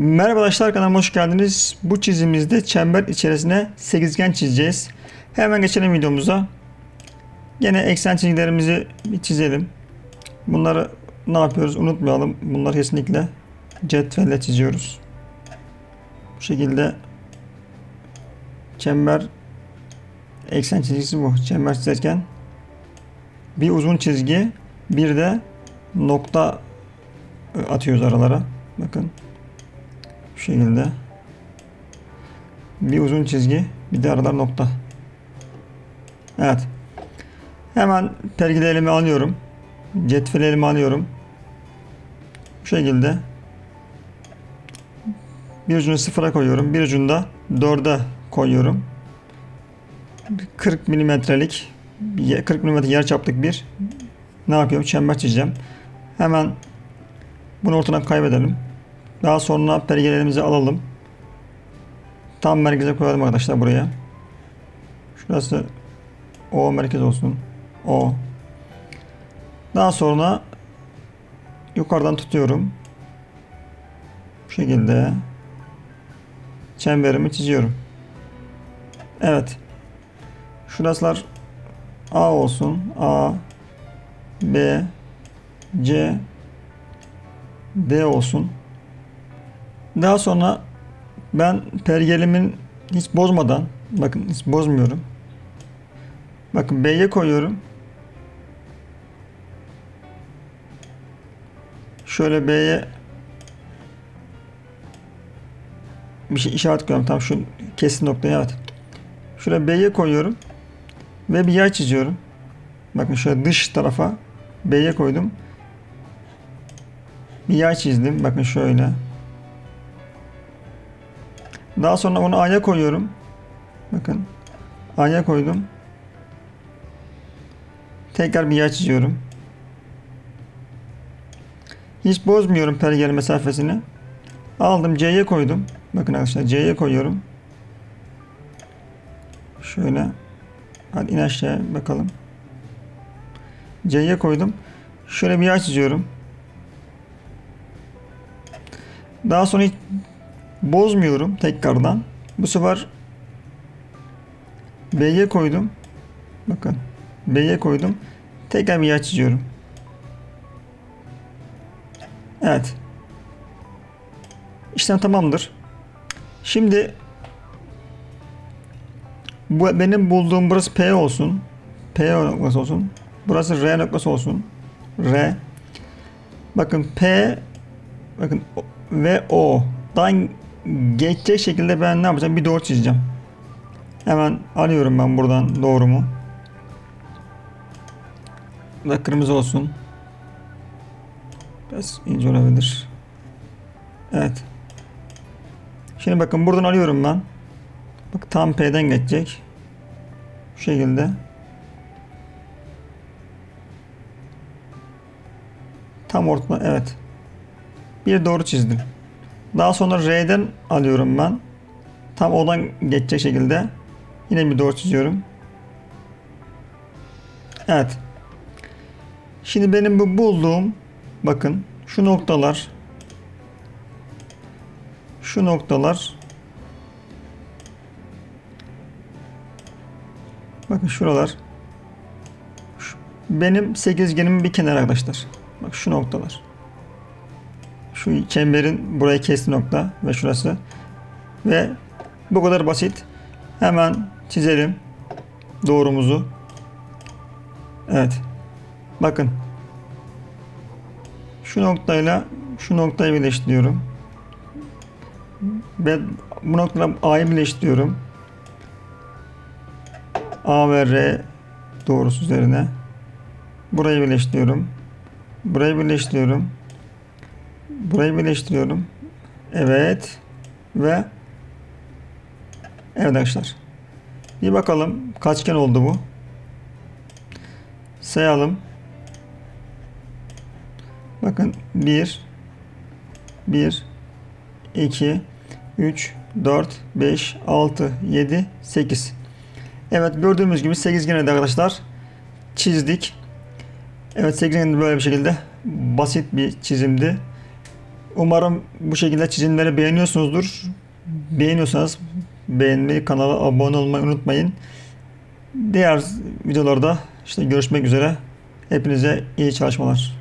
Merhaba arkadaşlar kanalıma hoş geldiniz. Bu çizimimizde çember içerisine sekizgen çizeceğiz. Hemen geçelim videomuza. Gene eksen çizgilerimizi bir çizelim. Bunları ne yapıyoruz unutmayalım. Bunları kesinlikle cetvelle çiziyoruz. Bu şekilde çember eksen çizgisi bu. Çember çizerken bir uzun çizgi bir de nokta atıyoruz aralara. Bakın. Şu şekilde. Bir uzun çizgi, bir de aralar nokta. Evet. Hemen pergili elime alıyorum. Cetveli elime alıyorum. Bu şekilde. Bir ucunu sıfıra koyuyorum. Bir ucunu da dörde koyuyorum. 40 milimetrelik 40 milimetre yer çaplık bir ne yapıyorum? Çember çizeceğim. Hemen bunu ortadan kaybedelim. Daha sonra pergelerimizi alalım. Tam merkeze koyalım arkadaşlar buraya. Şurası O merkez olsun. O. Daha sonra yukarıdan tutuyorum. Bu şekilde çemberimi çiziyorum. Evet. Şurasılar A olsun. A B C D olsun. Daha sonra ben pergelimin hiç bozmadan bakın hiç bozmuyorum. Bakın B'ye koyuyorum. Şöyle B'ye bir şey işaret koyuyorum. Tam şu kesin noktaya evet. Şuraya B'ye koyuyorum. Ve bir yay çiziyorum. Bakın şöyle dış tarafa B'ye koydum. Bir yay çizdim. Bakın şöyle. Daha sonra onu A'ya koyuyorum. Bakın. A'ya koydum. Tekrar bir yay çiziyorum. Hiç bozmuyorum pergel mesafesini. Aldım C'ye koydum. Bakın arkadaşlar C'ye koyuyorum. Şöyle. Hadi in aşağıya bakalım. C'ye koydum. Şöyle bir yay çiziyorum. Daha sonra bozmuyorum tekrardan. Bu sefer B'ye koydum. Bakın. B'ye koydum. Tekrar bir yay çiziyorum. Evet. İşlem tamamdır. Şimdi bu benim bulduğum burası P olsun. P noktası olsun. Burası R noktası olsun. R. Bakın P bakın ve O'dan geçecek şekilde ben ne yapacağım? Bir doğru çizeceğim. Hemen alıyorum ben buradan doğrumu. Da kırmızı olsun. Biraz ince olabilir. Evet. Şimdi bakın buradan alıyorum ben. Bak tam P'den geçecek. Şu şekilde. Tam ortada evet. Bir doğru çizdim. Daha sonra R'den alıyorum ben. Tam O'dan geçecek şekilde. Yine bir doğru çiziyorum. Evet. Şimdi benim bu bulduğum bakın şu noktalar şu noktalar bakın şuralar şu, benim sekizgenimin bir kenarı arkadaşlar. Bak şu noktalar. Şu çemberin burayı kesti nokta ve şurası. Ve bu kadar basit. Hemen çizelim doğrumuzu. Evet. Bakın. Şu noktayla şu noktayı birleştiriyorum. Ve bu noktada A'yı birleştiriyorum. A ve R doğrusu üzerine. Burayı birleştiriyorum. Burayı birleştiriyorum. Burayı birleştiriyorum. Evet. Ve Evet arkadaşlar. Bir bakalım kaçgen oldu bu. Sayalım. Bakın 1 1 2 3 4 5 6 7 8 Evet gördüğümüz gibi 8 gene arkadaşlar çizdik. Evet 8 gene böyle bir şekilde basit bir çizimdi. Umarım bu şekilde çizimleri beğeniyorsunuzdur. Beğeniyorsanız beğenmeyi, kanala abone olmayı unutmayın. Diğer videolarda işte görüşmek üzere. Hepinize iyi çalışmalar.